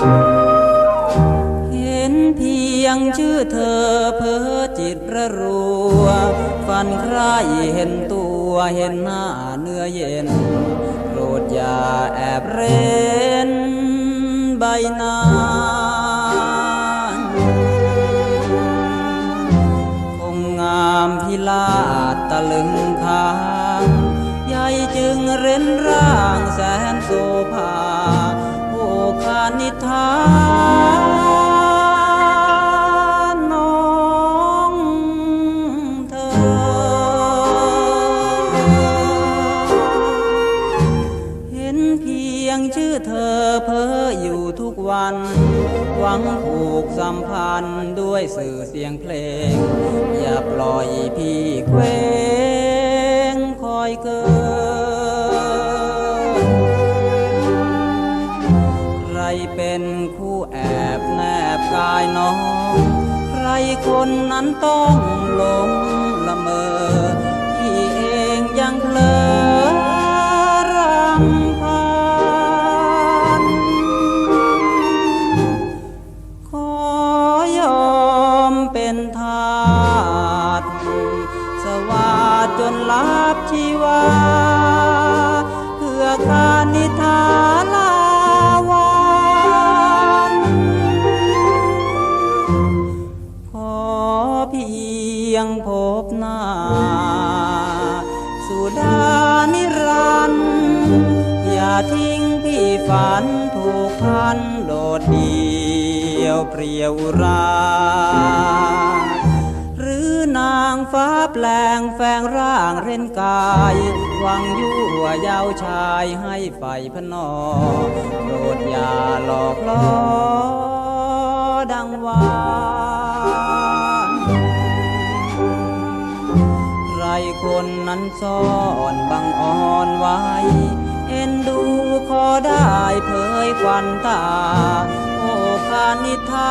เห็นเพียงชื่อเธอเพ้อจิตระรัวฝันใครเห็นตัวเห็นหน้าเนื้อเย็นโรดยาแอบเร้นใบหน้าคงงามพิลาตะลึงทางใหญ่จึงเร้นร่างแสนโซภา นิทานน้องเธอ เห็นเพียงชื่อเธอเพ้ออยู่ทุกวัน หวังผูกสัมพันธ์ด้วยสื่อเสียงเพลง อย่าปล่อยพี่เคว้ เป็นคู่แอบแนบกายน้อง ใครคนนั้นต้องหลงละเมอพี่เองยังเพลอรำพันขอยอมเป็นทาสสวาจนลับชีวา ยงพบหน้า สุดานิรันดร์อย่าทิ้งพี่ฝันถูกพันโดดเดี่ยวเปรียวรา หรือนางฟ้าแปลงแฝงร่างเร้นกายหวังยั่วยาวชายให้ไฟพนอโปรดอย่าหลอกล่อ ครคนนั้นซ่อนบังอ่อนไว้ เอ็นดูขอได้เผยควันตา โอ้คานิทา